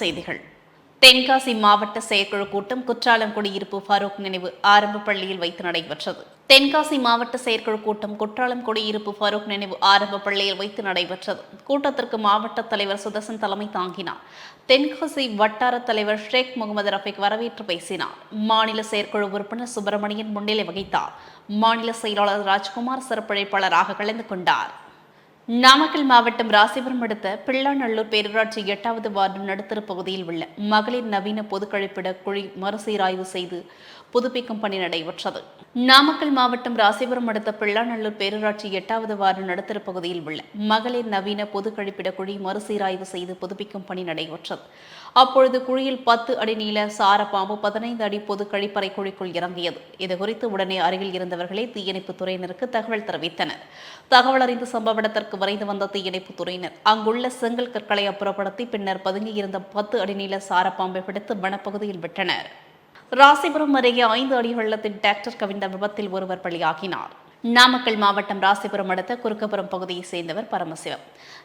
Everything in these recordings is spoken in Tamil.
செய்திகள். தென்காசி மாவட்ட செயற்குழு கூட்டம் குற்றாலம் குடியிருப்பு ஃபரூக் நினைவு ஆரம்ப பள்ளியில் வைத்து நடைபெற்றது. தென்காசி மாவட்ட செயற்குழு கூட்டம் குற்றாலம் குடியிருப்பு ஃபரூக் நினைவு ஆரம்ப பள்ளியில் வைத்து நடைபெற்றது. கூட்டத்திற்கு மாவட்ட தலைவர் சுதர்சன் தலைமை தாங்கினார். தென்காசி வட்டார தலைவர் ஷேக் முகமது ரஃபிக் வரவேற்று பேசினார். மாநில செயற்குழு உறுப்பினர் சுப்பிரமணியன் முன்னிலை வகித்தார். மாநில செயலாளர் ராஜ்குமார் சிறப்பிழைப்பாளராக கலந்து கொண்டார். நாமக்கல் மாவட்டம் ராசிபுரம் அடுத்த பிள்ளாநல்லூர் பேரூராட்சி எட்டாவது வார்டு நடுத்தர பகுதியில் உள்ள மகளிர் நவீன பொது கழிப்பிட குழி மறுசீராய்வு செய்து புதுப்பிக்கும் பணி நடைபெற்றது. நாமக்கல் மாவட்டம் ராசிபுரம் அடுத்த பிள்ளாநல்லூர் பேரூராட்சி எட்டாவது வார்டு நடுத்தர பகுதியில் உள்ள மகளிர் நவீன பொது கழிப்பிட குழி மறுசீராய்வு செய்து புதுப்பிக்கும் பணி நடைபெற்றது. அப்பொழுது குழியில் பத்து அடி நீள சார பாம்பு பதினைந்து அடி பொது கழிப்பறை குழிக்குள் இறங்கியது. இதுகுறித்து உடனே அருகில் இருந்தவர்களே தீயணைப்பு துறையினருக்கு தகவல் தெரிவித்தனர். தகவல் அறிந்து சம்பவ இடத்திற்கு விரைந்து வந்த தீயணைப்பு துறையினர் அங்குள்ள செங்கல் கற்களை அப்புறப்படுத்தி பின்னர் பதுங்கியிருந்த பத்து அடி நீள சார பாம்பை பிடித்து வனப்பகுதியில் விட்டனர். ராசிபுரம் அருகே ஐந்து அடி வெள்ளத்தில் டிராக்டர் கவிழ்ந்த விபத்தில் ஒருவர் பலியாகினார். நாமக்கல் மாவட்டம் ராசிபுரம் அடுத்த குறுக்கப்புறம் பகுதியைச் சேர்ந்தவர் பரமசிவம்.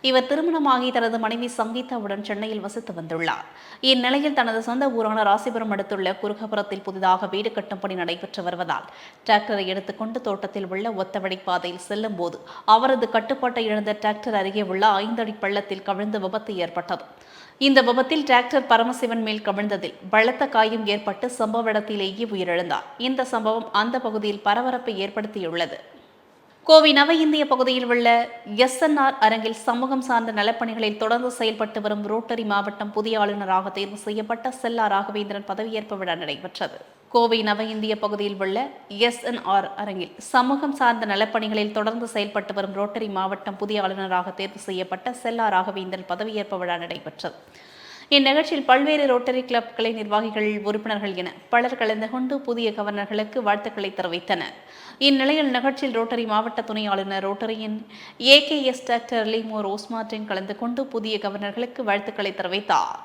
இவர் திருமணமாகி தனது மனைவி சங்கீதாவுடன் சென்னையில் வசித்து வந்துள்ளார். இந்நிலையில் தனது சொந்த ஊரான ராசிபுரம் அடுத்துள்ள குறுக்கப்புறத்தில் புதிதாக வீடு கட்டும் பணி நடைபெற்று வருவதால் டிராக்டரை எடுத்துக்கொண்டு தோட்டத்தில் உள்ள ஒத்தவழி பாதையில் செல்லும் போது அவரது கட்டுப்பாட்டை இழந்த டிராக்டர் அருகே உள்ள ஐந்தடி பள்ளத்தில் கவிழ்ந்து விபத்து ஏற்பட்டது. இந்த விபத்தில் டிராக்டர் பரமசிவன் மேல் கவிழ்ந்ததில் பலத்த காயம் ஏற்பட்டு சம்பவ இடத்திலேயே உயிரிழந்தார். இந்த சம்பவம் அந்த பகுதியில் பரபரப்பை ஏற்படுத்தியுள்ளது. கோவை நவ இந்திய பகுதியில் உள்ள எஸ்என்ஆர் அரங்கில் சமூகம் சார்ந்த நலப்பணிகளில் தொடர்ந்து செயல்பட்டு வரும் ரோட்டரி மாவட்டம் புதிய ஆளுநராக தேர்வு செய்யப்பட்ட செல்லா ராகவேந்திரன் பதவியேற்பு விழா நடைபெற்றது. கோவை நவ இந்திய பகுதியில் உள்ள எஸ்என்ஆர் அரங்கில் சமூகம் சார்ந்த நலப்பணிகளில் தொடர்ந்து செயல்பட்டு வரும் ரோட்டரி மாவட்டம் புதிய ஆளுநராக தேர்வு செய்யப்பட்ட செல்லா ராகவேந்திரன் பதவியேற்பு விழா நடைபெற்றது. இந்நிகழ்ச்சியில் பல்வேறு ரோட்டரி கிளப்களை நிர்வாகிகள் உறுப்பினர்கள் என பலர் கலந்து கொண்டு புதிய கவர்னர்களுக்கு வாழ்த்துக்களை தெரிவித்தனர். இந்நிலையில் நிகழ்ச்சியில் ரோட்டரி மாவட்ட துணை ஆளுநர் ரோட்டரியின் ஏகேஎஸ் டாக்டர் லீமோ ரோஸ்மார்டின் கலந்து கொண்டு புதிய கவர்னர்களுக்கு வாழ்த்துக்களை தெரிவித்தார்.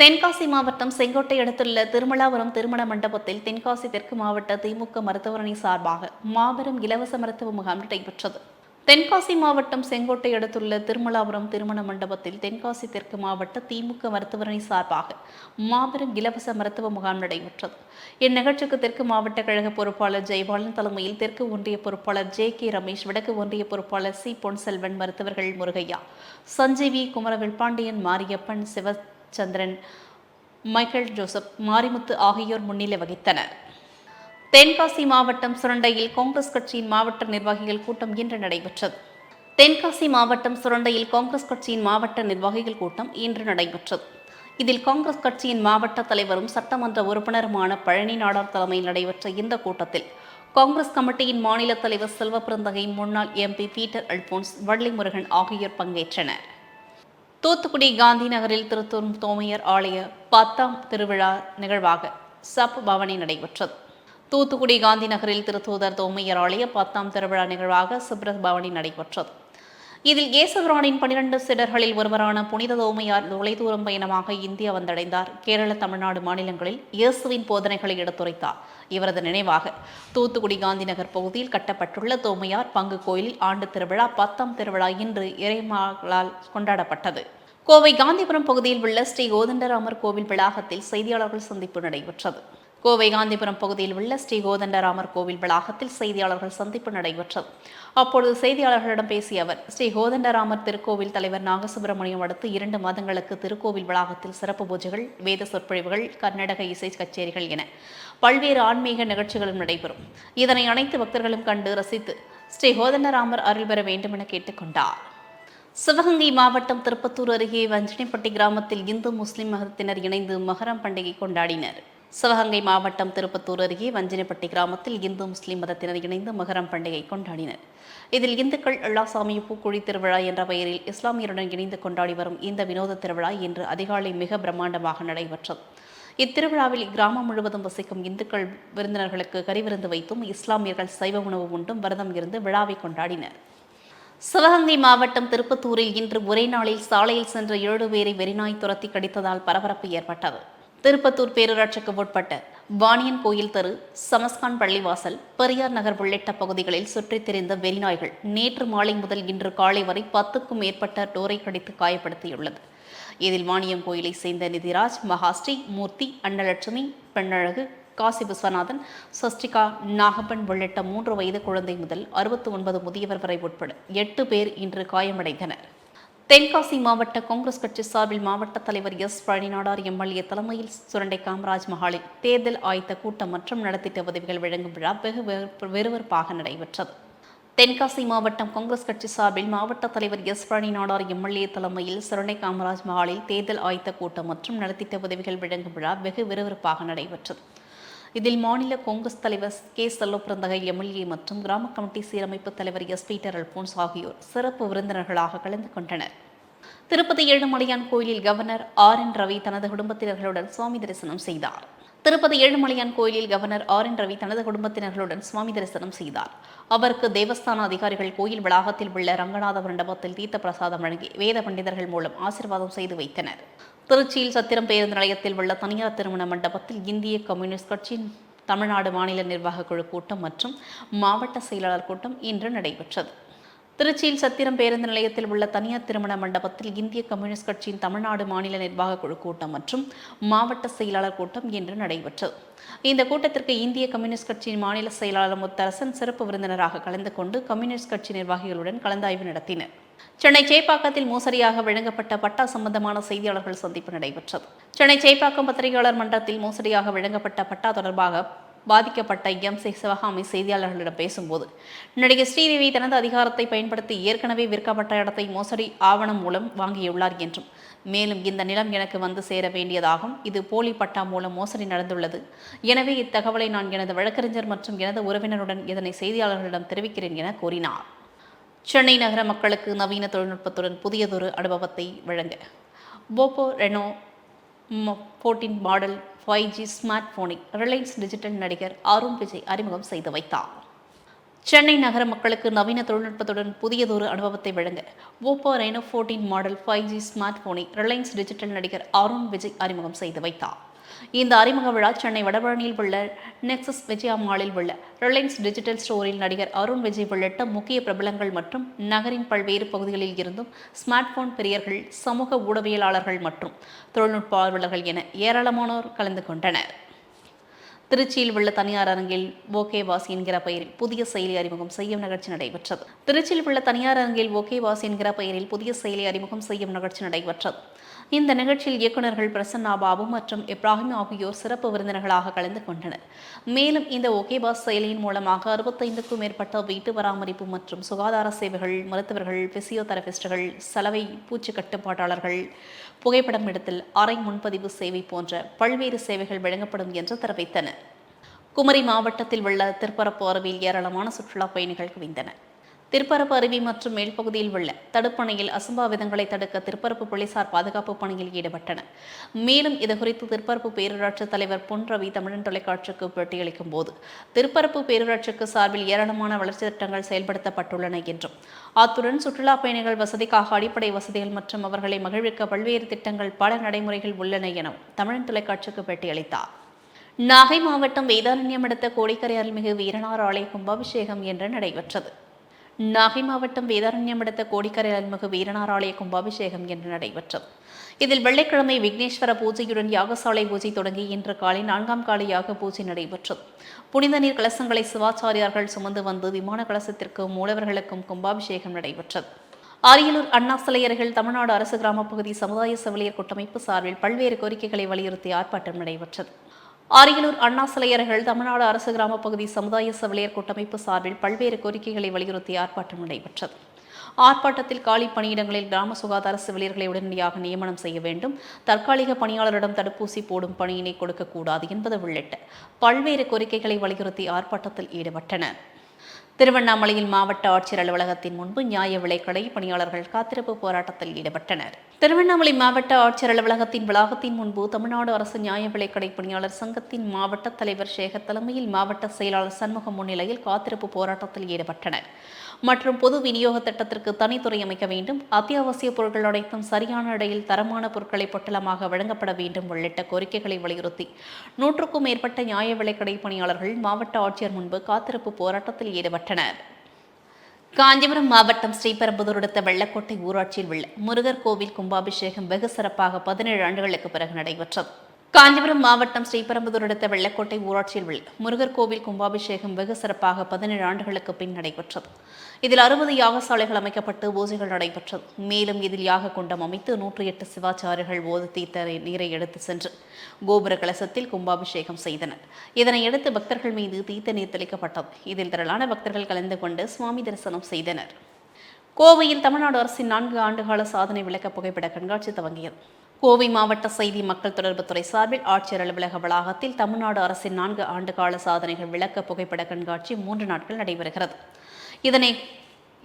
தென்காசி மாவட்டம் செங்கோட்டை அடுத்துள்ள திருமலாபுரம் திருமண மண்டபத்தில் தென்காசி தெற்கு மாவட்ட திமுக மருத்துவமனை சார்பாக மாபெரும் இலவச மருத்துவ முகாம் நடைபெற்றது. தென்காசி மாவட்டம் செங்கோட்டை அடுத்துள்ள திருமலாபுரம் திருமண மண்டபத்தில் தென்காசி தெற்கு மாவட்ட திமுக மருத்துவரணி சார்பாக மாபெரும் இலவச மருத்துவ முகாம் நடைபெற்றது. இந்நிகழ்ச்சிக்கு தெற்கு மாவட்ட கழக பொறுப்பாளர் ஜெயபாலன் தலைமையில் தெற்கு ஒன்றிய பொறுப்பாளர் ஜே கே ரமேஷ் வடக்கு ஒன்றிய பொறுப்பாளர் சி பொன்செல்வன் மருத்துவர்கள் முருகையா சஞ்சீவி குமரவேல் பாண்டியன் மாரியப்பன் சிவச்சந்திரன் மைக்கேல் ஜோசப் மாரிமுத்து ஆகியோர் முன்னிலை வகித்தனர். தென்காசி மாவட்டம் சுரண்டையில் காங்கிரஸ் கட்சியின் மாவட்ட நிர்வாகிகள் கூட்டம் இன்று நடைபெற்றது. தென்காசி மாவட்டம் சுரண்டையில் காங்கிரஸ் கட்சியின் மாவட்ட நிர்வாகிகள் கூட்டம் இன்று நடைபெற்றது. இதில் காங்கிரஸ் கட்சியின் மாவட்ட தலைவரும் சட்டமன்ற உறுப்பினருமான பழனி நாடார் தலைமையில் நடைபெற்ற இந்த கூட்டத்தில் காங்கிரஸ் கமிட்டியின் மாநில தலைவர் செல்வ பிறந்தகை முன்னாள் MP Peter Alphonse Valli Murugan ஆகியோர் பங்கேற்றனர். தூத்துக்குடி காந்தி நகரில் திருத்தூர் தோமையர் ஆலய பத்தாம் திருவிழா நிகழ்வாக சப் பவனி நடைபெற்றது. தூத்துக்குடி காந்தி நகரில் திருத்தூதர் தோமையர் ஆலய பத்தாம் திருவிழா நிகழ்வாக சுப்ரத் பவனி நடைபெற்றது. இதில் இயேசுபிரானின் பனிரெண்டு சிடர்களில் ஒருவரான புனித தோமையார் தொலைதூரம் பயணமாக இந்தியா வந்தடைந்தார். கேரள தமிழ்நாடு மாநிலங்களில் இயேசுவின் போதனைகளை எடுத்துரைத்தார். இவரது நினைவாக தூத்துக்குடி காந்தி நகர் பகுதியில் கட்டப்பட்டுள்ள தோமையார் பங்கு கோயிலில் ஆண்டு திருவிழா பத்தாம் திருவிழா இன்று இறைமகளால் கொண்டாடப்பட்டது. கோவை காந்திபுரம் பகுதியில் உள்ள ஸ்ரீ கோதண்டராமர் கோவில் வளாகத்தில் செய்தியாளர்கள் சந்திப்பு நடைபெற்றது. கோவை காந்திபுரம் பகுதியில் உள்ள ஸ்ரீ கோதண்டராமர் கோவில் வளாகத்தில் செய்தியாளர்கள் சந்திப்பு நடைபெற்றது. அப்பொழுது செய்தியாளர்களிடம் பேசிய அவர் ஸ்ரீ கோதண்டராமர் திருக்கோவில் தலைவர் நாகசுப்பிரமணியம் அடுத்து இரண்டு மாதங்களுக்கு திருக்கோவில் வளாகத்தில் சிறப்பு பூஜைகள் வேத சொற்பொழிவுகள் கர்நாடக இசை கச்சேரிகள் என பல்வேறு ஆன்மீக நிகழ்ச்சிகளும் நடைபெறும். இதனை அனைத்து பக்தர்களும் கண்டு ரசித்து ஸ்ரீ கோதண்டராமர் அருள் பெற வேண்டும் என கேட்டுக்கொண்டார். சிவகங்கை மாவட்டம் திருப்பத்தூர் அருகே வஞ்சனைப்பட்டி கிராமத்தில் இந்து முஸ்லிம் மதத்தினர் இணைந்து மகரம் பண்டிகை கொண்டாடினர். சிவகங்கை மாவட்டம் திருப்பத்தூர் அருகே வஞ்சினப்பட்டி கிராமத்தில் இந்து முஸ்லிம் மதத்தினர் இணைந்து மகரம் பண்டிகை கொண்டாடினர். இதில் இந்துக்கள் எல்லாசாமி பூக்குழி திருவிழா என்ற பெயரில் இஸ்லாமியருடன் இணைந்து கொண்டாடி வரும் இந்த வினோத திருவிழா இன்று அதிகாலை மிக பிரம்மாண்டமாக நடைபெற்றது. இத்திருவிழாவில் கிராமம் முழுவதும் வசிக்கும் இந்துக்கள் விருந்தினர்களுக்கு கறிவிருந்து வைத்தும் இஸ்லாமியர்கள் சைவ உணவு உண்டும் விரதம் இருந்து விழாவை கொண்டாடினர். சிவகங்கை மாவட்டம் திருப்பத்தூரில் இன்று ஒரே நாளில் சாலையில் சென்ற ஏழு பேரை வெறிநாய் துரத்தி கடித்ததால் பரபரப்பு ஏற்பட்டது. திருப்பத்தூர் பேரூராட்சிக்கு உட்பட்ட வாணியன் கோயில் தெரு சமஸ்கான் பள்ளிவாசல் பெரியார் நகர் உள்ளிட்ட பகுதிகளில் சுற்றித் திரிந்த வெறிநாய்கள் நேற்று மாலை முதல் இன்று காலை வரை பத்துக்கும் மேற்பட்ட டோரை கடித்து காயப்படுத்தியுள்ளது. இதில் வாணியம் கோயிலை சேர்ந்த நிதிராஜ் மகாஸ்ரீ மூர்த்தி அன்னலட்சுமி பெண்ணழகு காசி விஸ்வநாதன் சஷ்டிகா நாகப்பன் உள்ளிட்ட மூன்று வயது குழந்தை முதல் அறுபத்தி ஒன்பது முதியவர் வரை உட்பட எட்டு பேர் இன்று காயமடைந்தனர். தென்காசி மாவட்ட காங்கிரஸ் கட்சி சார்பில் மாவட்ட தலைவர் எஸ் பழனிநாடார் எம்எல்ஏ தலைமையில் சுரண்டை காமராஜ் மஹாலில் தேர்தல் ஆயத்த கூட்டம் மற்றும் நலத்திட்ட உதவிகள் வழங்கும் விழா வெகு விறுவிறுப்பாக நடைபெற்றது. தென்காசி மாவட்டம் காங்கிரஸ் கட்சி சார்பில் மாவட்ட தலைவர் எஸ் பழனிநாடார் எம்எல்ஏ தலைமையில் சுரண்டை காமராஜ் மஹாலில் தேர்தல் ஆயத்த கூட்டம் மற்றும் நலத்திட்ட உதவிகள் வழங்கும் விழா வெகு விறுவிறுப்பாக நடைபெற்றது. இதில் மாநில காங்கிரஸ் தலைவர் கே. செல்லப்பிறந்தகை எம்எல்ஏ மற்றும் கிராம கமிட்டி சீரமைப்பு தலைவர் எஸ். பீட்டர் அல்போன்ஸ் ஆகியோர் சிறப்பு விருந்தினர்களாக கலந்து கொண்டனர். திருப்பதி ஏழுமலையான் கோயிலில் கவர்னர் ஆர். என். ரவி தனது குடும்பத்தினர்களுடன் சுவாமி தரிசனம் செய்தார். திருப்பதி ஏழுமலையான் கோயிலில் கவர்னர் ஆர். என். ரவி தனது குடும்பத்தினர்களுடன் சுவாமி தரிசனம் செய்தார். அவருக்கு தேவஸ்தான அதிகாரிகள் கோயில் வளாகத்தில் உள்ள ரங்கநாத மண்டபத்தில் தீர்த்த பிரசாதம் வழங்கி வேத பண்டிதர்கள் மூலம் ஆசீர்வாதம் செய்து வைத்தனர். திருச்சியில் சத்திரம் பேருந்து நிலையத்தில் உள்ள தனியார் திருமண மண்டபத்தில் இந்திய கம்யூனிஸ்ட் கட்சியின் தமிழ்நாடு மாநில நிர்வாகக் குழு கூட்டம் மற்றும் மாவட்ட செயலாளர் கூட்டம் இன்று நடைபெற்றது. திருச்சியில் சத்திரம் பேருந்து நிலையத்தில் உள்ள தனியார் திருமண மண்டபத்தில் இந்திய கம்யூனிஸ்ட் கட்சியின் தமிழ்நாடு மாநில நிர்வாகக் குழு கூட்டம் மற்றும் மாவட்ட செயலாளர் கூட்டம் இன்று நடைபெற்றது. இந்த கூட்டத்திற்கு இந்திய கம்யூனிஸ்ட் கட்சியின் மாநில செயலாளர் முத்தரசன் சிறப்பு விருந்தினராக கலந்து கொண்டு கம்யூனிஸ்ட் கட்சி நிர்வாகிகளுடன் கலந்தாய்வு நடத்தினர். சென்னை சேப்பாக்கத்தில் மோசடியாக வழங்கப்பட்ட பட்டா சம்பந்தமான செய்தியாளர்கள் சந்திப்பு நடைபெற்றது. சென்னை சேப்பாக்கம் பத்திரிகையாளர் மன்றத்தில் மோசடியாக வழங்கப்பட்ட பட்டா தொடர்பாக பாதிக்கப்பட்ட எம். சி. சிவகாமி செய்தியாளர்களிடம் பேசும்போது நடிகை ஸ்ரீதேவி தனது அதிகாரத்தை பயன்படுத்தி ஏற்கனவே விற்கப்பட்ட இடத்தை மோசடி ஆவணம் மூலம் வாங்கியுள்ளார் என்றும் மேலும் இந்த நிலம் எனக்கு வந்து சேர வேண்டியதாகும் இது போலி பட்டா மூலம் மோசடி நடந்துள்ளது. எனவே இத்தகவலை நான் எனது வழக்கறிஞர் மற்றும் எனது உறவினருடன் இதனை செய்தியாளர்களிடம் தெரிவிக்கிறேன் என கூறினார். சென்னை நகர மக்களுக்கு நவீன தொழில்நுட்பத்துடன் புதியதொரு அனுபவத்தை வழங்க. Oppo Reno fourteen model five G smart போனை ரிலையன்ஸ் டிஜிட்டல் நடிகர் அருண் விஜய் அறிமுகம் செய்து வைத்தார். சென்னை நகர மக்களுக்கு நவீன தொழில்நுட்பத்துடன் புதியதொரு அனுபவத்தை வழங்க Oppo Reno fourteen model five G smart போனை ரிலையன்ஸ் டிஜிட்டல் நடிகர் அருண் விஜய் அறிமுகம் செய்து வைத்தார். இந்த அறிமுக விழா சென்னை வடபழனியில் உள்ள நெக்ஸஸ் விஜயா மாலில் உள்ள ரிலையன்ஸ் டிஜிட்டல் ஸ்டோரில் நடிகர் அருண் விஜய் உள்ளிட்ட முக்கிய பிரபலங்கள் மற்றும் நகரின் பல்வேறு பகுதிகளில் இருந்தும் ஸ்மார்ட் போன் பெரியர்கள் சமூக ஊடகவியலாளர்கள் மற்றும் தொழில்நுட்ப ஆர்வலர்கள் என ஏராளமானோர் கலந்து கொண்டனர். திருச்சியில் உள்ள தனியார் அரங்கில் ஓகே வாஸ் என்கிற பெயரில் புதிய செயலி அறிமுகம் செய்யும் நிகழ்ச்சி நடைபெற்றது. திருச்சியில் உள்ள தனியார் அரங்கில் ஓகே வாஸ் என்கிற பெயரில் புதிய செயலி அறிமுகம் செய்யும் நிகழ்ச்சி நடைபெற்றது. இந்த நிகழ்ச்சியில் இயக்குநர்கள் பிரசன்னா பாபு மற்றும் இப்ராஹிம் ஆகியோர் சிறப்பு விருந்தினர்களாக கலந்து கொண்டனர். மேலும் இந்த ஓகே பாஸ் செயலியின் மூலமாக அறுபத்தைந்துக்கும் மேற்பட்ட வீட்டு பராமரிப்பு மற்றும் சுகாதார சேவைகள் மருத்துவர்கள் பிசியோதெரபிஸ்டுகள் சலவை பூச்சி கட்டுப்பாட்டாளர்கள் புகைப்படம் எடுத்தல் அறை முன்பதிவு சேவை போன்ற பல்வேறு சேவைகள் வழங்கப்படும் என்று தெரிவித்தனர். குமரி மாவட்டத்தில் உள்ள திருப்பரப்பு அருவியில் ஏராளமான சுற்றுலா பயணிகள் குவிந்தனர். திருப்பரப்பு அருவி மற்றும் மேல்பகுதியில் உள்ள தடுப்பணையில் அசம்பாவிதங்களை தடுக்க திருப்பரப்பு போலீசார் பாதுகாப்பு பணியில் ஈடுபட்டனர். மேலும் இதுகுறித்து திருப்பரப்பு பேரூராட்சி தலைவர் பொன் ரவி தமிழன் தொலைக்காட்சிக்கு பேட்டியளிக்கும் போது திருப்பரப்பு பேரூராட்சிக்கு சார்பில் ஏராளமான வளர்ச்சி திட்டங்கள் செயல்படுத்தப்பட்டுள்ளன என்றும் அத்துடன் சுற்றுலா பயணிகள் வசதிக்காக அடிப்படை வசதிகள் மற்றும் அவர்களை மகிழ்விக்க பல்வேறு திட்டங்கள் பல நடைமுறைகள் உள்ளன எனவும் தமிழன் தொலைக்காட்சிக்கு பேட்டியளித்தார். நாகை மாவட்டம் வேதாரண்யம் அடுத்த கோடிக்கரை அருள்மிகு வீரனார் ஆலய கும்பாபிஷேகம் என்று நடைபெற்றது. நாகை மாவட்டம் வேதாரண்யம் அடுத்த கோடிக்கரை அருள்மிகு வீரனார் கும்பாபிஷேகம் என்று நடைபெற்றது. இதில் வெள்ளிக்கிழமை விக்னேஸ்வர பூஜையுடன் யாகசாலை பூஜை தொடங்கி இன்று காலை நான்காம் கால யாக பூஜை நடைபெற்றது. புனித நீர் கலசங்களை சிவாச்சாரியார்கள் சுமந்து வந்து விமான கலசத்திற்கும் மூலவர்களுக்கும் கும்பாபிஷேகம் நடைபெற்றது. அரியலூர் அண்ணா சிலை தமிழ்நாடு அரசு கிராமப்பகுதி சமுதாய செவிலியர் கூட்டமைப்பு சார்பில் பல்வேறு கோரிக்கைகளை வலியுறுத்தி ஆர்ப்பாட்டம் நடைபெற்றது. அரியலூர் அண்ணா சிலையர்கள் தமிழ்நாடு அரசு கிராம பகுதி சமுதாய செவிலியர் கூட்டமைப்பு சார்பில் பல்வேறு கோரிக்கைகளை வலியுறுத்தி ஆர்ப்பாட்டம் நடைபெற்றது. ஆர்ப்பாட்டத்தில் காலி பணியிடங்களில் கிராம சுகாதார செவிலியர்களை உடனடியாக நியமனம் செய்ய வேண்டும். தற்காலிக பணியாளரிடம் தடுப்பூசி போடும் பணியினை கொடுக்கக்கூடாது என்பது உள்ளிட்ட பல்வேறு கோரிக்கைகளை வலியுறுத்தி ஆர்ப்பாட்டத்தில் ஈடுபட்டனர். திருவண்ணாமலையில் மாவட்ட ஆட்சியர் அலுவலகத்தின் முன்பு நியாய விலைக்கடை பணியாளர்கள் காத்திருப்பு போராட்டத்தில் ஈடுபட்டனர். திருவண்ணாமலை மாவட்ட ஆட்சியர் அலுவலகத்தின் வளாகத்தின் முன்பு தமிழ்நாடு அரசு நியாய விலைக்கடை பணியாளர் சங்கத்தின் மாவட்ட தலைவர் சேகர் தலைமையில் மாவட்ட செயலாளர் சண்முகம் முன்னிலையில் காத்திருப்பு போராட்டத்தில் ஈடுபட்டனர். மற்றும் பொது விநியோக திட்டத்திற்கு தனித்துறை அமைக்க வேண்டும். அத்தியாவசிய பொருட்கள் அனைத்தும் சரியான இடையில் தரமான பொருட்களை பொட்டலமாக வழங்கப்பட வேண்டும் உள்ளிட்ட கோரிக்கைகளை வலியுறுத்தி நூற்றுக்கும் மேற்பட்ட நியாய விலைக்கடை பணியாளர்கள் மாவட்ட ஆட்சியர் முன்பு காத்திருப்பு போராட்டத்தில் ஈடுபட்டனர். காஞ்சிபுரம் மாவட்டம் ஸ்ரீபெரும்புதூர் அடுத்த வெள்ளக்கோட்டை ஊராட்சியில் உள்ள முருகர் கோவில் கும்பாபிஷேகம் வெகு சிறப்பாக பதினேழு ஆண்டுகளுக்கு பிறகு நடைபெற்றது. காஞ்சிபுரம் மாவட்டம் ஸ்ரீபெரும்புதூர் அடுத்த வெள்ளக்கோட்டை ஊராட்சியில் உள்ள முருகர் கோவில் கும்பாபிஷேகம் வெகு சிறப்பாக பதினேழு ஆண்டுகளுக்கு பின் நடைபெற்றது. இதில் அறுபது யாகசாலைகள் அமைக்கப்பட்டு பூஜைகள் நடைபெற்றது. மேலும் இதில் யாக குண்டம் அமைத்து நூற்றி எட்டு சிவாச்சாரியர்கள் ஓது தீர்த்த நீரை எடுத்து சென்று கோபுர கலசத்தில் கும்பாபிஷேகம் செய்தனர். இதனையடுத்து பக்தர்கள் மீது தீர்த்த நீர் தெளிக்கப்பட்டது. இதில் திரளான பக்தர்கள் கலந்து கொண்டு சுவாமி தரிசனம் செய்தனர். கோவையில் தமிழ்நாடு அரசின் நான்கு ஆண்டுகால சாதனை விளக்க புகைப்பட கண்காட்சி துவங்கியது. கோவை மாவட்ட செய்தி மக்கள் தொடர்புத்துறை சார்பில் ஆட்சியர் அலுவலக வளாகத்தில் தமிழ்நாடு அரசின் நான்கு ஆண்டுகால சாதனைகள் விளக்க புகைப்பட கண்காட்சி மூன்று நாட்கள் நடைபெறுகிறது. இதனை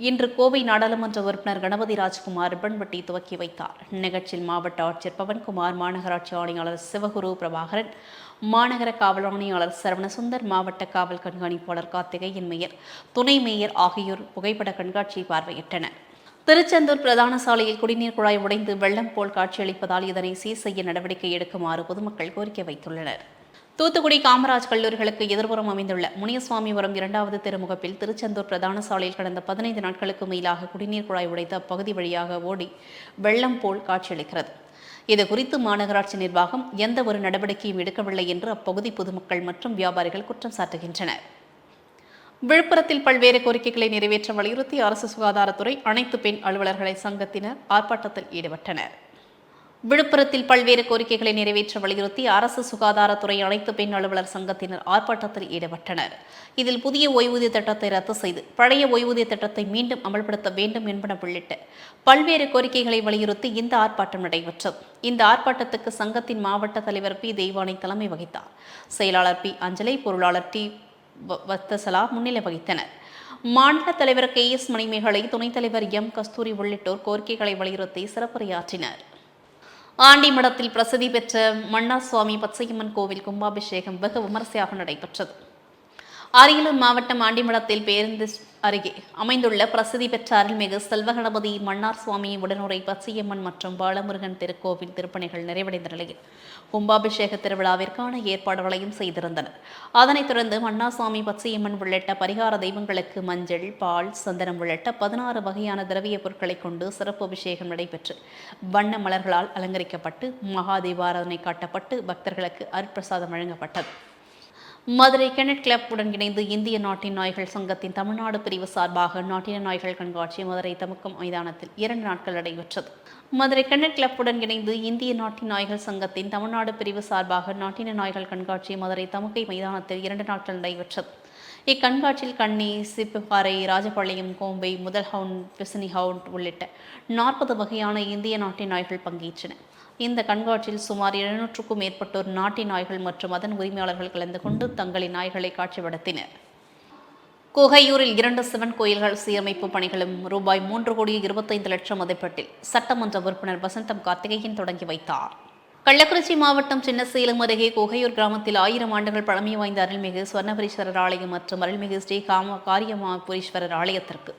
இன்று கோவை நாடாளுமன்ற உறுப்பினர் கணபதி ராஜ்குமார் பண்பட்டி துவக்கி வைத்தார். நிகழ்ச்சியில் மாவட்ட ஆட்சியர் பவன்குமார் மாநகராட்சி ஆணையாளர் சிவகுரு பிரபாகரன் மாநகர காவல் ஆணையாளர் சரவணசுந்தர் மாவட்ட காவல் கண்காணிப்பாளர் கார்த்திகேயன் மேயர் துணை மேயர் ஆகியோர் புகைப்பட கண்காட்சியை பார்வையிட்டனர். திருச்செந்தூர் பிரதான சாலையில் குடிநீர் குழாய் உடைந்து வெள்ளம் போல் காட்சியளிப்பதால் இதனை சீர் செய்ய நடவடிக்கை எடுக்குமாறு பொதுமக்கள் கோரிக்கை வைத்துள்ளனர். தூத்துக்குடி காமராஜ் கல்லூரிகளுக்கு எதிர்புறம் அமைந்துள்ள முனியசுவாமிபுரம் இரண்டாவது திருமுகப்பில் திருச்செந்தூர் பிரதான சாலையில் கடந்த பதினைந்து நாட்களுக்கு மேலாக குடிநீர் குழாய் உடைத்து அப்பகுதி வழியாக ஓடி வெள்ளம் போல் காட்சியளிக்கிறது. இது குறித்து மாநகராட்சி நிர்வாகம் எந்த ஒரு நடவடிக்கையும் எடுக்கவில்லை என்று அப்பகுதி பொதுமக்கள் மற்றும் வியாபாரிகள் குற்றம் சாட்டுகின்றனர். விழுப்புரத்தில் பல்வேறு கோரிக்கைகளை நிறைவேற்ற வலியுறுத்தி அரசு சுகாதாரத்துறை அனைத்து பெண் அலுவலர்களை சங்கத்தினர் ஆர்ப்பாட்டத்தில் ஈடுபட்டனர். விழுப்புரத்தில் பல்வேறு கோரிக்கைகளை நிறைவேற்ற வலியுறுத்தி அரசு சுகாதாரத்துறை அனைத்து பெண் அலுவலர் சங்கத்தினர் ஆர்ப்பாட்டத்தில் ஈடுபட்டனர். இதில் புதிய ஓய்வூதிய திட்டத்தை ரத்து செய்து பழைய ஓய்வூதிய திட்டத்தை மீண்டும் அமல்படுத்த வேண்டும் என்பன உள்ளிட்ட பல்வேறு கோரிக்கைகளை வலியுறுத்தி இந்த ஆர்ப்பாட்டம் நடைபெற்றது. இந்த ஆர்ப்பாட்டத்துக்கு சங்கத்தின் மாவட்ட தலைவர் பி. தெய்வானை தலைமை வகித்தார். செயலாளர் பி. அஞ்சலை பொருளாளர் டி. வத்தசலா முன்னிலை வகித்தனர். மாநில தலைவர் கே எஸ் மணிமேகலை துணைத் தலைவர் எம் கஸ்தூரி உள்ளிட்டோர் கோரிக்கைகளை வலியுறுத்தி சிறப்புரையாற்றினர். ஆண்டிமடத்தில் பிரசித்தி பெற்ற மன்னா சுவாமி பச்சையம்மன் கோவில் கும்பாபிஷேகம் வெகு விமரிசையாக நடைபெற்றது. அரியலூர் மாவட்டம் ஆண்டிமடத்தில் பேருந்து அருகே அமைந்துள்ள பிரசித்தி பெற்ற அருள்மிகு செல்வகணபதி மன்னார் சுவாமி உடனுரை பச்சையம்மன் மற்றும் பாலமுருகன் திருக்கோவில் திருப்பணிகள் நிறைவடைந்த நிலையில் கும்பாபிஷேக திருவிழாவிற்கான ஏற்பாடுகளையும் செய்திருந்தனர். அதனைத் தொடர்ந்து மன்னார் சுவாமி பச்சையம்மன் உள்ளிட்ட பரிகார தெய்வங்களுக்கு மஞ்சள் பால் சந்தனம் உள்ளிட்ட பதினாறு வகையான திரவிய பொருட்களை கொண்டு சிறப்பு அபிஷேகம் நடைபெற்று வண்ண மலர்களால் அலங்கரிக்கப்பட்டு மகாதேவாராதனை காட்டப்பட்டு பக்தர்களுக்கு அருட்பிரசாதம் வழங்கப்பட்டது. மதுரை கெனட் கிளப் உடன் இணைந்து இந்திய நாட்டின் நாய்கள் சங்கத்தின் தமிழ்நாடு பிரிவு சார்பாக நாட்டின நாய்கள் கண்காட்சி மதுரை தமுக்கம் மைதானத்தில் இரண்டு நாட்கள் நடைபெற்றது. மதுரை கெனட் கிளப் உடன் இணைந்து இந்திய நாட்டின் நாய்கள் சங்கத்தின் தமிழ்நாடு பிரிவு சார்பாக நாட்டின நாய்கள் கண்காட்சி மதுரை தமுக்கை மைதானத்தில் இரண்டு நாட்கள் நடைபெற்றது. இக்கண்காட்சியில் கண்ணி சிப்புப்பாறை ராஜபாளையம் கோம்பை முதல் ஹவுண்ட் பிசினி ஹவுண்ட் உள்ளிட்ட நாற்பது வகையான இந்திய நாட்டின் நாய்கள் பங்கேற்றன. இந்த கண்காட்சியில் சுமார் எழுநூற்றுக்கும் மேற்பட்டோர் நாட்டின் நாய்கள் மற்றும் அதன் உரிமையாளர்கள் கலந்து கொண்டு தங்களின் நாய்களை காட்சிப்படுத்தினர் குகையூரில் இரண்டு சிவன் கோயில்கள் சீரமைப்பு பணிகளும் ரூபாய் மூன்று கோடி இருபத்தைந்து லட்சம் மதிப்பீட்டில் சட்டமன்ற உறுப்பினர் வசந்தம் கார்த்திகேயன் தொடங்கி வைத்தார். கள்ளக்குறிச்சி மாவட்டம் சின்னசேலம் அருகே குகையூர் கிராமத்தில் ஆயிரம் ஆண்டுகள் பழமை வாய்ந்த அருள்மிகு சுவர்ணபுரீஸ்வரர் ஆலயம் மற்றும் அருள்மிகு ஸ்ரீ காம காரியமாபுரீஸ்வரர் ஆலயத்திற்கு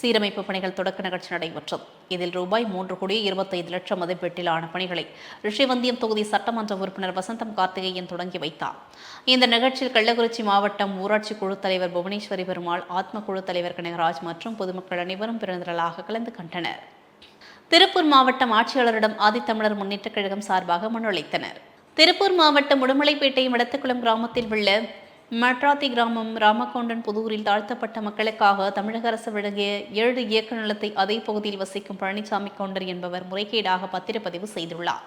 சீரமைப்பு பணிகள் தொடக்க நிகழ்ச்சி நடைபெற்றது. இதில் ரூபாய் மூன்று கோடி இருபத்தைந்து லட்சம் மதிப்பீட்டிலான பணிகளை ரிஷிவந்தியம் தொகுதி சட்டமன்ற உறுப்பினர் வசந்தம் கார்த்திகேயன் தொடங்கி வைத்தார். இந்த நிகழ்ச்சியில் கள்ளக்குறிச்சி மாவட்டம் ஊராட்சி குழு தலைவர் புவனேஸ்வரி பெருமாள் ஆத்ம குழு தலைவர் கனகராஜ் மற்றும் பொதுமக்கள் அனைவரும் பிறந்தலாக கலந்து கொண்டனர். திருப்பூர் மாவட்டம் ஆட்சியாளரிடம் ஆதித்தமிழர் முன்னேற்றக் கழகம் சார்பாக மனு அளித்தனர். திருப்பூர் மாவட்டம் உடுமலைப்பேட்டை மடத்துக்குளம் கிராமத்தில் உள்ள மட்ராத்தி கிராமம் ராமகவுண்டன் புதூரில் தாழ்த்தப்பட்ட மக்களுக்காக தமிழக அரசு வழங்கிய ஏழு ஏக்கர் நிலத்தை அதே பகுதியில் வசிக்கும் பழனிசாமி கவுண்டர் என்பவர் முறைகேடாக பத்திரப்பதிவு செய்துள்ளார்.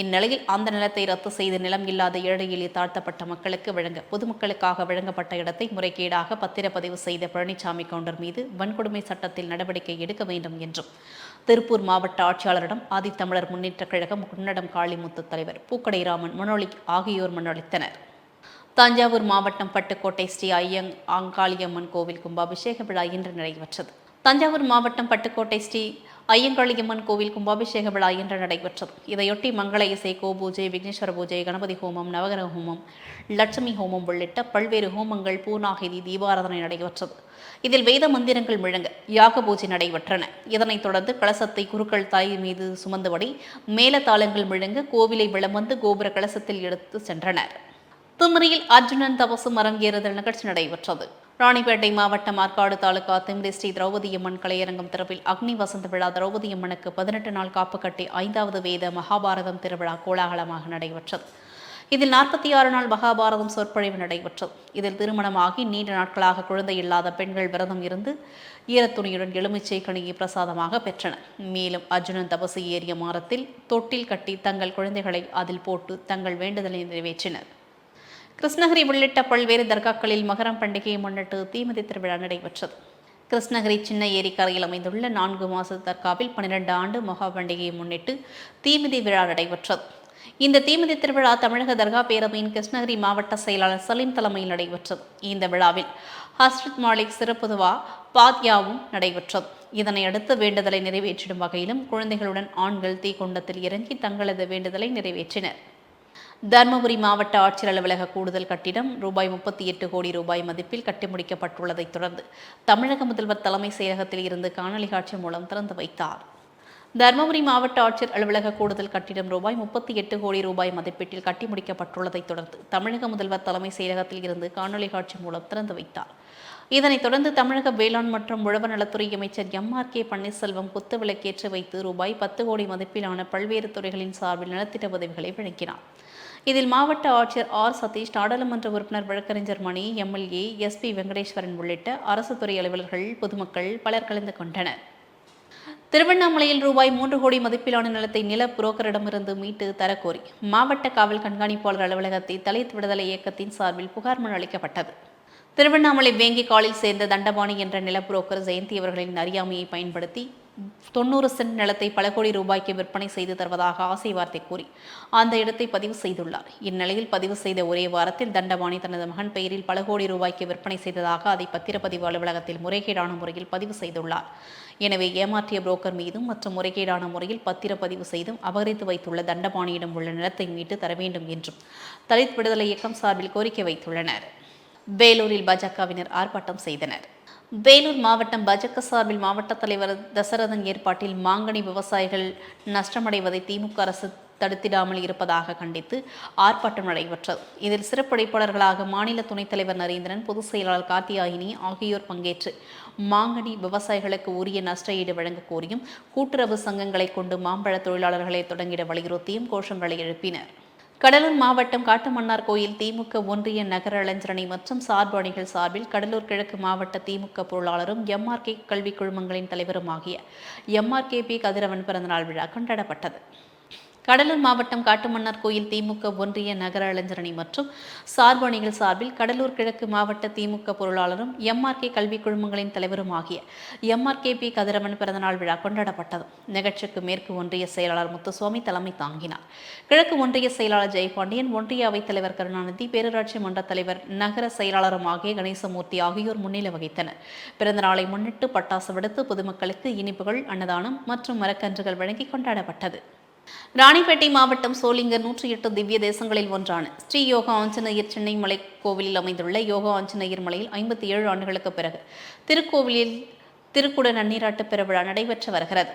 இந்நிலையில் அந்த நிலத்தை ரத்து செய்து நிலம் இல்லாத ஏழை எளிய தாழ்த்தப்பட்ட மக்களுக்கு வழங்க பொதுமக்களுக்காக வழங்கப்பட்ட இடத்தை முறைகேடாக பத்திரப்பதிவு செய்த பழனிசாமி கவுண்டர் மீது வன்கொடுமை சட்டத்தில் நடவடிக்கை எடுக்க வேண்டும் என்றும் திருப்பூர் மாவட்ட ஆட்சியாளரிடம் ஆதித்தமிழர் முன்னேற்றக் கழகம் குன்னடம் காளிமுத்து தலைவர் பூக்கடை ராமன் மனோலி ஆகியோர் மனோளித்தனர் தஞ்சாவூர் மாவட்டம் பட்டுக்கோட்டை ஸ்ரீ ஐயங் ஆங்காளியம்மன் கோவில் கும்பாபிஷேக விழா இன்று நடைபெற்றது தஞ்சாவூர் மாவட்டம் பட்டுக்கோட்டை ஸ்ரீ ஐயங்காளியம்மன் கோவில் கும்பாபிஷேக விழா இன்று நடைபெற்றது. இதையொட்டி மங்கள இசை கோபூஜை விக்னேஸ்வர பூஜை கணபதி ஹோமம் நவகிரக ஹோமம் லட்சுமி ஹோமம் உள்ளிட்ட பல்வேறு ஹோமங்கள் பூர்ணாகிதி தீபாராதனை நடைபெற்றது. இதில் வேத மந்திரங்கள் முழங்க யாக பூஜை நடைபெற்றன. இதனைத் தொடர்ந்து கலசத்தை குருக்கள் தாய் மீது சுமந்தபடி மேலதாளங்கள் முழங்க கோவிலை விளம் வந்து கோபுர கலசத்தில் எடுத்து சென்றனர். திமிரியில் அர்ஜுனன் தபசு அரங்கேறுதல் நிகழ்ச்சி நடைபெற்றது. ராணிப்பேட்டை மாவட்டம் ஆற்காடு தாலுகா திமிரி ஸ்ரீ திரௌபதி அம்மன் கலையரங்கம் திறப்பில் அக்னி வசந்த விழா திரௌபதி அம்மனுக்கு பதினெட்டு நாள் காப்பு கட்டி ஐந்தாவது வேத மகாபாரதம் திருவிழா கோலாகலமாக நடைபெற்றது. இதில் நாற்பத்தி ஆறு நாள் மகாபாரதம் சொற்பொழிவு நடைபெற்றது. இதில் திருமணமாகி நீண்ட நாட்களாக குழந்தை இல்லாத பெண்கள் விரதம் இருந்து ஈரத்துணியுடன் எலுமிச்சை கணியை பிரசாதமாக பெற்றனர். மேலும் அர்ஜுனன் தபசு ஏறிய மாரத்தில் தொட்டில் கட்டி தங்கள் குழந்தைகளை அதில் போட்டு தங்கள் வேண்டுதலை நிறைவேற்றினர். கிருஷ்ணகிரி உள்ளிட்ட பல்வேறு தர்காக்களில் மகரம் பண்டிகையை முன்னிட்டு தீமிதி திருவிழா நடைபெற்றது. கிருஷ்ணகிரி சின்ன ஏரிக்கரையில் அமைந்துள்ள நான்கு மாத தர்காவில் பன்னிரண்டு ஆண்டு மகா பண்டிகையை முன்னிட்டு தீமிதி விழா நடைபெற்றது. இந்த தீமிதி திருவிழா தமிழக தர்கா பேரவையின் கிருஷ்ணகிரி மாவட்ட செயலாளர் சலீம் தலைமையில் நடைபெற்றது. இந்த விழாவில் ஹஸ்ரத் மாலிக் சிறப்புதுவா பாத்யாவும் நடைபெற்றது. இதனை அடுத்து வேண்டுதலை நிறைவேற்றிடும் வகையிலும் குழந்தைகளுடன் ஆண்கள் தீக்குண்டத்தில் இறங்கி தங்களது வேண்டுதலை நிறைவேற்றினர். தருமபுரி மாவட்ட ஆட்சியர் அலுவலக கூடுதல் கட்டிடம் ரூபாய் முப்பத்தி எட்டு கோடி ரூபாய் மதிப்பில் கட்டி முடிக்கப்பட்டுள்ளதைத் தொடர்ந்து தமிழக முதல்வர் தலைமை செயலகத்தில் இருந்து காணொலி காட்சி மூலம் திறந்து வைத்தார். தருமபுரி மாவட்ட ஆட்சியர் அலுவலக கூடுதல் கட்டிடம் ரூபாய் முப்பத்தி எட்டு கோடி ரூபாய் மதிப்பீட்டில் கட்டி முடிக்கப்பட்டுள்ளதைத் தொடர்ந்து தமிழக முதல்வர் தலைமை செயலகத்தில் இருந்து காணொலி காட்சி மூலம் திறந்து வைத்தார். இதனைத் தொடர்ந்து தமிழக வேளாண் மற்றும் உழவர் நலத்துறை அமைச்சர் எம் ஆர் கே பன்னீர்செல்வம் குத்துவிளக்கேற்றி வைத்து ரூபாய் பத்து கோடி மதிப்பிலான பல்வேறு துறைகளின் சார்பில் நலத்திட்ட உதவிகளை வழங்கினார். இதில் மாவட்ட ஆட்சியர் ஆர் சதீஷ் நாடாளுமன்ற உறுப்பினர் வழக்கறிஞர் மணி எம்எல்ஏ எஸ்பி வெங்கடேஸ்வரன் உள்ளிட்ட அரசு துறை அலுவலர்கள் பொதுமக்கள் பலர் கலந்து கொண்டனர். திருவண்ணாமலையில் ரூபாய் மூன்று கோடி மதிப்பிலான நிலத்தை நில புரோக்கரிடமிருந்து மீட்டு தரக்கோரி. மாவட்ட காவல் கண்காணிப்பாளர் அலுவலகத்தை தலித் விடுதலை இயக்கத்தின் சார்பில் புகார் மனு அளிக்கப்பட்டது. திருவண்ணாமலை வேங்கி காலில் சேர்ந்த தண்டபாணி என்ற நில புரோக்கர் ஜெயந்தி அவர்களின் அறியாமையை பயன்படுத்தி தொண்ணூறு சென்ட் நிலத்தை பல கோடி ரூபாய்க்கு விற்பனை செய்து தருவதாக ஆசை வார்த்தை கூறி அந்த இடத்தை பதிவு செய்துள்ளார். இந்நிலையில் பதிவு செய்த ஒரே வாரத்தில் தண்டபாணி தனது மகன் பெயரில் பல கோடி ரூபாய்க்கு விற்பனை செய்ததாக அதை பத்திரப்பதிவு அலுவலகத்தில் முறைகேடான முறையில் பதிவு செய்துள்ளார். எனவே ஏமாற்றிய புரோக்கர் மீதும் மற்றும் முறைகேடான முறையில் பத்திரப்பதிவு செய்தும் அபகரித்து வைத்துள்ள தண்டபாணியிடம் உள்ள நிலத்தை மீட்டு தர வேண்டும் என்றும் தலித் விடுதலை இயக்கம் சார்பில் கோரிக்கை வைத்துள்ளனர். வேலூரில் பாஜகவினர் ஆர்ப்பாட்டம் செய்தனர். வேலூர் மாவட்டம் பாஜக சார்பில் மாவட்ட தலைவர் தசரதன் ஏற்பாட்டில் மாங்கனி விவசாயிகள் நஷ்டமடைவதை திமுக அரசு தடுத்திடாமல் இருப்பதாக கண்டித்து ஆர்ப்பாட்டம் நடைபெற்றது. இதில் சிறப்படைப்பாளர்களாக மாநில துணைத் தலைவர் நரேந்திரன் பொதுச் செயலாளர் கார்த்தியாயினி ஆகியோர் பங்கேற்று மாங்கனி விவசாயிகளுக்கு உரிய நஷ்ட ஈடு வழங்க கோரியும் கூட்டுறவு சங்கங்களை கொண்டு மாம்பழ தொழிலாளர்களை தொடங்கிட வலியுறுத்தியும் கோஷங்களை எழுப்பினர். கடலூர் மாவட்டம் காட்டுமன்னார் கோயில் திமுக ஒன்றிய நகர இளைஞரணி மற்றும் சார்பு அணிகள் சார்பில் கடலூர் கிழக்கு மாவட்ட திமுக பொருளாளரும் எம்ஆர்கே கல்விக் குழுமங்களின் தலைவருமாகிய ஆகிய எம்ஆர்கேபி கதிரவன் பிறந்தநாள் விழா கொண்டாடப்பட்டது. கடலூர் மாவட்டம் காட்டுமன்னார் கோயில் திமுக ஒன்றிய நகர இளைஞரணி மற்றும் சார்பு அணிகள் சார்பில் கடலூர் கிழக்கு மாவட்ட திமுக பொருளாளரும் எம்ஆர்கே கல்வி குழுமங்களின் தலைவரும் ஆகிய எம்ஆர்கே பி கதிரவன் பிறந்தநாள் விழா கொண்டாடப்பட்டது. நிகழ்ச்சிக்கு மேற்கு ஒன்றிய செயலாளர் முத்துசுவாமி தலைமை தாங்கினார். கிழக்கு ஒன்றிய செயலாளர் ஜெயபாண்டியன் ஒன்றிய அவைத் தலைவர் கருணாநிதி பேரூராட்சி மன்ற தலைவர் நகர செயலாளரும் ஆகிய கணேசமூர்த்தி ஆகியோர் முன்னிலை வகித்தனர். பிறந்தநாளை முன்னிட்டு பட்டாசு விடுத்து பொதுமக்களுக்கு இனிப்புகள் அன்னதானம் மற்றும் மரக்கன்றுகள் வழங்கி கொண்டாடப்பட்டது. ராணிப்பேட்டை மாவட்டம் சோளிங்கர் நூற்றி எட்டு திவ்ய தேசங்களில் ஒன்றான ஸ்ரீ யோகா ஆஞ்சநேயர் சென்னை மலை கோவிலில் அமைந்துள்ள யோகா ஆஞ்சநேயர் மலையில் ஐம்பத்தி ஏழு ஆண்டுகளுக்கு பிறகு திருக்கோவிலில் திருக்குட நன்னீராட்டு பெருவிழா நடைபெற்று வருகிறது.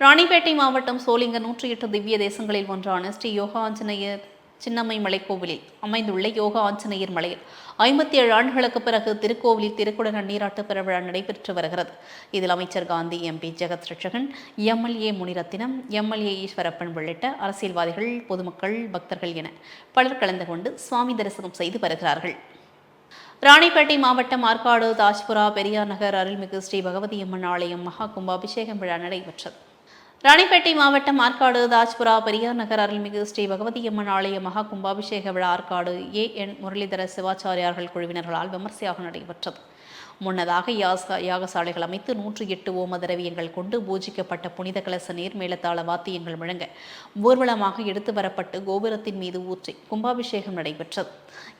ராணிப்பேட்டை மாவட்டம் சோளிங்கர் நூற்றி எட்டு திவ்ய தேசங்களில் ஒன்றான ஸ்ரீ யோகா ஆஞ்சநேயர் சின்னம்மை மலைக்கோவிலில் அமைந்துள்ள யோகா ஆஞ்சநேயர் மலையில் ஐம்பத்தி ஏழு ஆண்டுகளுக்கு பிறகு திருக்கோவிலில் திருக்குட நன்னீராட்டு பெருவிழா நடைபெற்று வருகிறது. இதில் அமைச்சர் Gandhi MP Jagath Ratchagan MLA Munirathinam MLA Eswarappan உள்ளிட்ட அரசியல்வாதிகள் பொதுமக்கள் பக்தர்கள் என பலர் கலந்து கொண்டு சுவாமி தரிசனம் செய்து வருகிறார்கள். ராணிப்பேட்டை மாவட்டம் ஆற்காடு தாஜ்புரா பெரியார் நகர் அருள்மிகு ஸ்ரீ பகவதி அம்மன் ஆலயம் மகா கும்பாபிஷேகம் விழா நடைபெற்றது. ராணிப்பேட்டை மாவட்டம் ஆற்காடு தாஜ்புரா பெரியார் நகர் அருள்மிகு ஸ்ரீ பகவதியம்மன் ஆலய மகா கும்பாபிஷேக விழா ஆற்காடு ஏ என் முரளிதர சிவாச்சாரியார்கள் குழுவினர்களால் விமர்சையாக நடைபெற்றது. முன்னதாக யாச யாகசாலைகள் அமைத்து நூற்றி எட்டு ஓம திரவியங்கள் கொண்டு பூஜிக்கப்பட்ட புனித கலச நீர் மேலத்தாள வாத்தியங்கள் முழங்க ஊர்வலமாக எடுத்து வரப்பட்டு கோபுரத்தின் மீது ஊற்றி கும்பாபிஷேகம் நடைபெற்றது.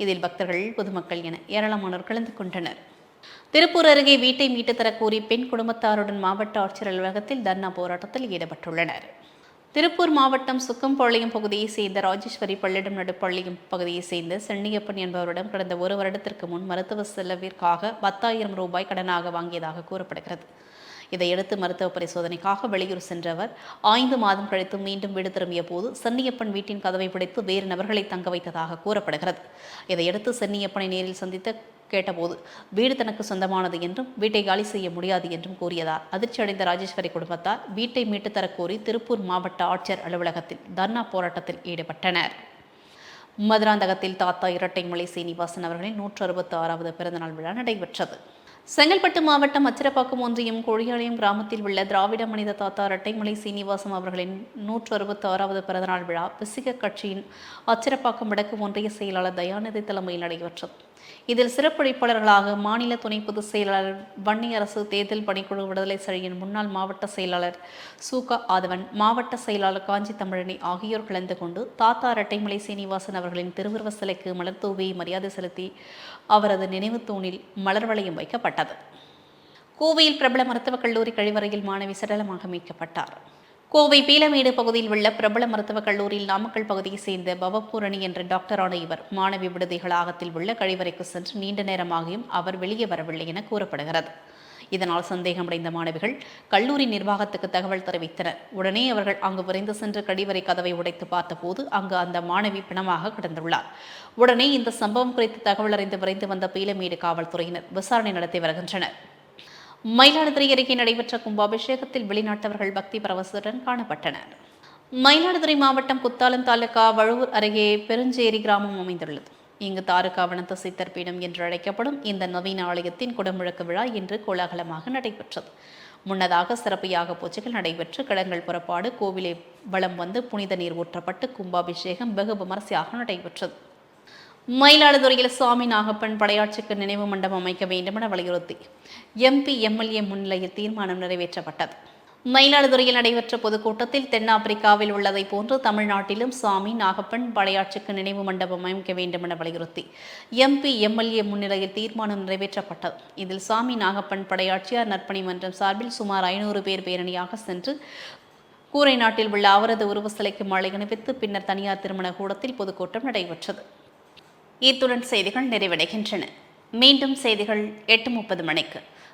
இதில் பக்தர்கள் பொதுமக்கள் என ஏராளமானோர் கலந்து கொண்டனர். திருப்பூர் அருகே வீட்டை மீட்டு தரக்கோரி பெண் குடும்பத்தாருடன் மாவட்ட ஆட்சியர் அலுவலகத்தில் தர்ணா போராட்டத்தில் ஈடுபட்டுள்ளனர். திருப்பூர் மாவட்டம் சுக்கம்பாளையம் பகுதியைச் சேர்ந்த ராஜேஸ்வரி பள்ளிடம் நடுப்பள்ளியும் பகுதியைச் சேர்ந்த சென்னியப்பன் என்பவரிடம் கடந்த ஒரு வருடத்திற்கு முன் மருத்துவ செலவிற்காக பத்தாயிரம் ரூபாய் கடனாக வாங்கியதாக கூறப்படுகிறது. இதையடுத்து மருத்துவ பரிசோதனைக்காக வெளியூர் சென்றவர். ஐந்து மாதம் கழித்து மீண்டும் வீடு திரும்பிய போது சென்னியப்பன் வீட்டின் கதவை பிடித்து வேறு நபர்களை தங்க வைத்ததாக கூறப்படுகிறது. இதையடுத்து சென்னியப்பனை நேரில் சந்தித்த கேட்டபோது வீடு தனக்கு சொந்தமானது என்றும் வீட்டை காலி செய்ய முடியாது என்றும் கூறியதால் அதிர்ச்சியடைந்த ராஜேஸ்வரி குடும்பத்தார் வீட்டை மீட்டு தரக் கோரி திருப்பூர் மாவட்ட ஆட்சியர் அலுவலகத்தில் தர்ணா போராட்டத்தில் ஈடுபட்டனர். மதுராந்தகத்தில் தாத்தா இரட்டைமலை சீனிவாசன் அவர்களின் நூற்று அறுபத்தி ஆறாவது பிறந்தநாள் விழா நடைபெற்றது. செங்கல்பட்டு மாவட்டம் அச்சிரப்பாக்கம் ஒன்றியம் கொழியாலயம் கிராமத்தில் உள்ள திராவிட மனித தாத்தா இரட்டைமலை சீனிவாசம் அவர்களின் நூற்று அறுபத்தி ஆறாவது பிறந்தநாள் விழா பிசிக கட்சியின் அச்சிரப்பாக்கம் வடக்கு ஒன்றிய செயலாளர் தயாநிதி தலைமையில் நடைபெற்றது. இதில் சிறப்புழைப்பாளர்களாக மாநில துணை பொதுச் செயலாளர் வன்னி அரசு தேர்தல் பணிக்குழு விடுதலை சழியின் முன்னாள் மாவட்ட செயலாளர் சூகா ஆதவன் மாவட்ட செயலாளர் காஞ்சி தமிழனி ஆகியோர் கலந்து கொண்டு தாத்தா இரட்டைமலை சீனிவாசன் அவர்களின் திருவுருவ சிலைக்கு மலர் தூவி மரியாதை செலுத்தி அவரது நினைவு தூணில் மலர் வளையம் வைக்கப்பட்டது. கோவையில் பிரபல மருத்துவக் கல்லூரி கழிவறையில் மாணவி சடலமாக மீட்கப்பட்டார். கோவை பீலமேடு பகுதியில் உள்ள பிரபல மருத்துவக் கல்லூரியில் நாமக்கல் பகுதியைச் சேர்ந்த பவபூரணி என்ற டாக்டரான இவர் மாணவி விடுதி ஆகத்தில் உள்ள கழிவறைக்கு சென்று நீண்ட நேரமாகியும் அவர் வெளியே வரவில்லை என கூறப்படுகிறது. இதனால் சந்தேகமடைந்த மாணவிகள் கல்லூரி நிர்வாகத்துக்கு தகவல் தெரிவித்தனர். உடனே அவர்கள் அங்கு விரைந்து சென்று கழிவறை கதவை உடைத்து பார்த்தபோது அங்கு அந்த மாணவி பிணமாக கிடந்துள்ளார். உடனே இந்த சம்பவம் குறித்து தகவல் அறிந்து விரைந்து வந்த பீலமேடு காவல்துறையினர் விசாரணை நடத்தி வருகின்றனர். மயிலாடுதுறை அருகே நடைபெற்ற கும்பாபிஷேகத்தில் வெளிநாட்டவர்கள் பக்தி பரவசத்துடன் காணப்பட்டனர். மயிலாடுதுறை மாவட்டம் குத்தாலம் தாலுகா வழுவூர் அருகே பெருஞ்சேரி கிராமம் அமைந்துள்ளது. இங்கு தாருகாவனத்து சித்தர் பீடம் என்று அழைக்கப்படும் இந்த நவீன ஆலயத்தின் குடமுழக்கு விழா இன்று கோலாகலமாக நடைபெற்றது. முன்னதாக சிறப்பு யாக பூஜைகள் நடைபெற்று கடங்கள் புறப்பாடு கோவிலை வளம் வந்து புனித நீர் ஊற்றப்பட்டு கும்பாபிஷேகம் வெகு விமரிசையாக நடைபெற்றது. மயிலாடுதுறையில் சுவாமி நாகப்பன் படையாட்சிக்கு நினைவு மண்டபம் அமைக்க வேண்டும் என வலியுறுத்தி எம்பி எம்எல்ஏ முன்னிலையில் தீர்மானம் நிறைவேற்றப்பட்டது. மயிலாடுதுறையில் நடைபெற்ற பொதுக்கூட்டத்தில் தென்னாப்பிரிக்காவில் உள்ளதை போன்று தமிழ்நாட்டிலும் சுவாமி நாகப்பன் படையாட்சிக்கு நினைவு மண்டபம் அமைக்க வேண்டும் என வலியுறுத்தி எம்பி எம்எல்ஏ முன்னிலையில் தீர்மானம் நிறைவேற்றப்பட்டது. இதில் சாமி நாகப்பன் படையாட்சியார் நற்பணி மன்றம் சார்பில் சுமார் ஐநூறு பேர் பேரணியாக சென்று கூரை நாட்டில் உள்ள அவரது உருவ சிலைக்கு மாலை அணிவித்து பின்னர் தனியார் திருமண கூடத்தில் பொதுக்கூட்டம் நடைபெற்றது. இத்துடன் செய்திகள் நிறைவடைகின்றன. மீண்டும் செய்திகள் எட்டு முப்பது மணிக்கு.